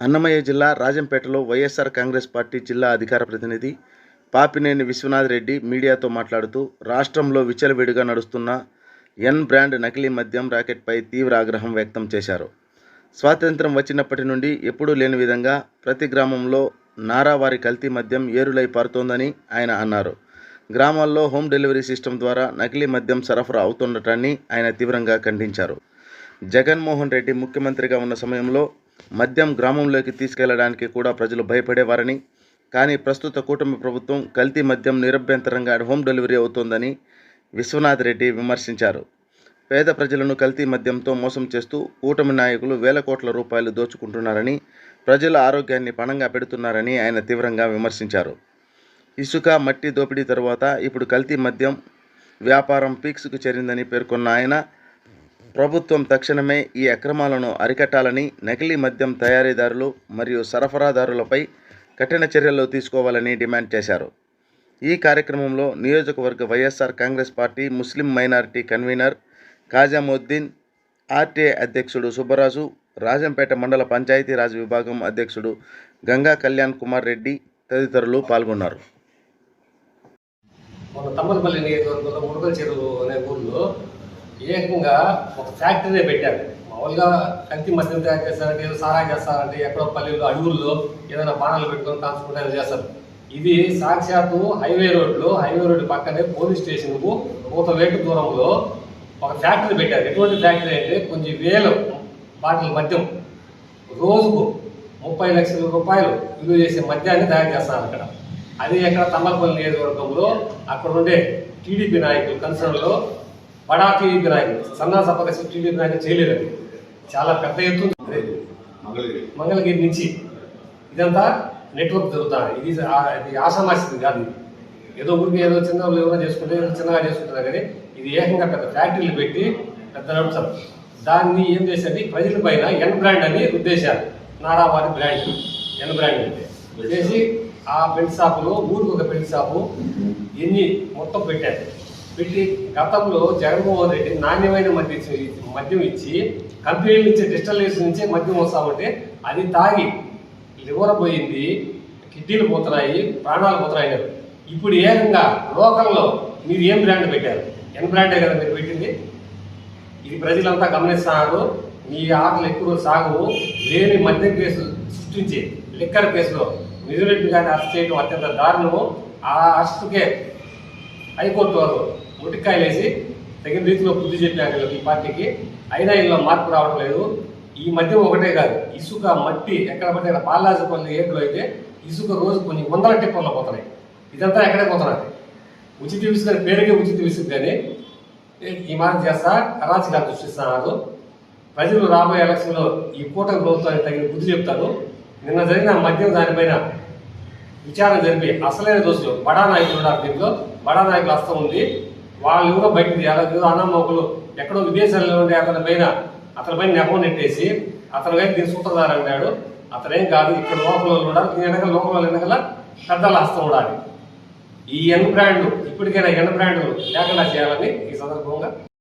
అన్నమయ్య జిల్లా రాజంపేటలో వైఎస్ఆర్ కాంగ్రెస్ పార్టీ జిల్లా అధికార ప్రతినిధి పాపినేని విశ్వనాథ్ రెడ్డి మీడియాతో మాట్లాడుతూ రాష్ట్రంలో విచ్చలవిడిగా నడుస్తున్న ఎన్ బ్రాండ్ నకిలీ మద్యం రాకెట్పై తీవ్ర ఆగ్రహం వ్యక్తం చేశారు. స్వాతంత్రం వచ్చినప్పటి నుండి ఎప్పుడూ లేని విధంగా ప్రతి గ్రామంలో నారావారి కల్తీ మద్యం ఏరులై పారుతోందని ఆయన అన్నారు. గ్రామాల్లో హోమ్ డెలివరీ సిస్టమ్ ద్వారా నకిలీ మద్యం సరఫరా అవుతుండటాన్ని ఆయన తీవ్రంగా ఖండించారు. జగన్మోహన్ రెడ్డి ముఖ్యమంత్రిగా ఉన్న సమయంలో మద్యం గ్రామంలోకి తీసుకెళ్ళడానికి కూడా ప్రజలు భయపడేవారని కానీ ప్రస్తుత కూటమి ప్రభుత్వం కల్తీ మద్యం నిరభ్యంతరంగా హోమ్ డెలివరీ అవుతోందని విశ్వనాథ్ రెడ్డి విమర్శించారు. పేద ప్రజలను కల్తీ మద్యంతో మోసం చేస్తూ కూటమి నాయకులు వేల కోట్ల రూపాయలు దోచుకుంటున్నారని ప్రజల ఆరోగ్యాన్ని పణంగా పెడుతున్నారని ఆయన తీవ్రంగా విమర్శించారు. ఇసుక మట్టి దోపిడీ తరువాత ఇప్పుడు కల్తీ మద్యం వ్యాపారం పీక్స్కు చేరిందని పేర్కొన్న ఆయన ప్రభుత్వం తక్షణమే ఈ అక్రమాలను అరికట్టాలని నకిలీ మద్యం తయారీదారులు మరియు సరఫరాదారులపై కఠిన చర్యలు తీసుకోవాలని డిమాండ్ చేశారు. ఈ కార్యక్రమంలో నియోజకవర్గ YSR Congress party Muslim minority convener Kajamuddin RTI అధ్యక్షుడు సుబ్బరాజు రాజంపేట మండల పంచాయతీరాజ్ విభాగం అధ్యక్షుడు గంగా కళ్యాణ్ కుమార్ రెడ్డి తదితరులు పాల్గొన్నారు. మన తమ్మలపల్లి నియోజకవర్గంలో మురుగల చెరువు అనే ఊర్లో ఏకంగా ఒక ఫ్యాక్టరీ పెట్టారు. మామూలుగా కల్తీ మద్యం తయారు చేస్తారంటే ఏదో సారా చేస్తారంటే ఎక్కడో పల్లెల్లో అడవుల్లో ఏదైనా బాణాలు పెట్టుకొని కాల్చుకుంటే చేస్తారు. ఇది సాక్షాత్తు హైవే రోడ్లో హైవే రోడ్డు పక్కనే పోలీస్ స్టేషన్కు ఒక వేటు దూరంలో ఒక ఫ్యాక్టరీ పెట్టారు. ఎటువంటి ఫ్యాక్టరీ అంటే కొంచెం వేలు బాటిల్ మద్యం రోజుకు ముప్పై లక్షల రూపాయలు విలువ చేసే మద్యాన్ని తయారు చేస్తారు అక్కడ. అది ఎక్కడ తమ్మలపల్లి నియోజకవర్గంలో అక్కడ ఉండే టీడీపీ నాయకులు కన్సర్న్లో బడా టీడీపీ నాయకులు సన్నా సపక టీడీపీ నాయకులు చేయలేదు అది. చాలా పెద్ద ఎత్తున మంగళగిరి. నుంచి ఇదంతా నెట్వర్క్ జరుగుతుంది ఇది ఆ- ఇది ఆషామాషిది కాదు. ఏదో ఊరికి ఏదో చిన్న ఏమైనా చేసుకుంటే ఏదో చిన్నగా చేసుకుంటున్నారు కానీ ఇది ఏకంగా పెద్ద ఫ్యాక్టరీలు పెట్టి పెద్ద నడుపుతారు దాన్ని ఏం చేసేది ప్రజల పైన ఎన్ బ్రాండ్ అని ఉద్దేశాలు. నారావారి బ్రాండ్ ఎన్ బ్రాండ్ అంటే. చేసి ఆ పెళ్ళి షాపులో ఊరికి ఒక పెళ్ళి షాపు ఎన్ని మొత్తం పెట్టారు. పెట్టి గతంలో జగన్మోహన్ రెడ్డి నాణ్యమైన మద్యం మద్యం ఇచ్చి కంపెనీల నుంచి డిజిటలైజేషన్ నుంచే మద్యం వస్తామంటే అది తాగి లివర్ పోయింది కిడ్నీలు పోతున్నాయి ప్రాణాలు పోతున్నాయి అన్నారు. ఇప్పుడు ఏకంగా లోకల్లో మీరు ఏం బ్రాండ్ పెట్టారు? ఎన్ బ్రాండే కదా మీరు పెట్టింది? ఇది ప్రజలంతా గమనిస్తున్నారు. మీ ఆటలు ఎక్కువ సాగు లేని మద్యం కేసు సృష్టించి లిక్కర్ కేసులో నిజరెడ్డి గారిని అరెస్ట్ చేయడం అత్యంత దారుణము. ఆ అరెస్టుకే హైకోర్టు వారు ముటికాయలు వేసి తగిన రీతిలో బుద్ధి చెప్పారు ఈ పార్టీకి. అయినా ఇలా మార్పు రావడం లేదు. ఈ మద్యం ఒకటే కాదు ఇసుక మట్టి ఎక్కడ పడితే అక్కడ పాలాజపల్లి ఏట్లో అయితే ఇసుక రోజు కొన్ని వందల టిప్పర్లు పోతున్నాయి. ఇదంతా ఎక్కడే పోతున్నది ఉచిత విసుకని పేరుకే ఉచిత విసుగు కానీ ఈ మాట చేస్తా? అరాచకాలు సృష్టిస్తున్నారు ప్రజలు రాబోయే ఎలక్షన్లో ఈ కూటమి ప్రభుత్వానికి తగిన బుద్ధి చెప్తారు. నిన్న జరిగిన మద్యం దానిపైన విచారణ జరిపి అసలైన దోషులు బడా నాయకులు ఉన్నారు దీంట్లో. బడా నాయకులు అస్తం ఉంది. వాళ్ళు ఎవరో బయటకు తీయాలి. అన్నమ్మకులు ఎక్కడో విదేశాల్లో ఉండే అతని పైన అతని పైన నెపం నెట్టేసి అతని వైపు దీని సూత్రధారు అన్నాడు అతనేం కాదు ఇక్కడ లోపల కూడా ఉండాలి దీని వెనకాల లోపల వెనకాల పెద్దల హస్తం ఉండాలి ఈ ఎన్ బ్రాండ్ ఇప్పటికైనా ఎన్ బ్రాండ్ లేకుండా చేయాలని ఈ సందర్భంగా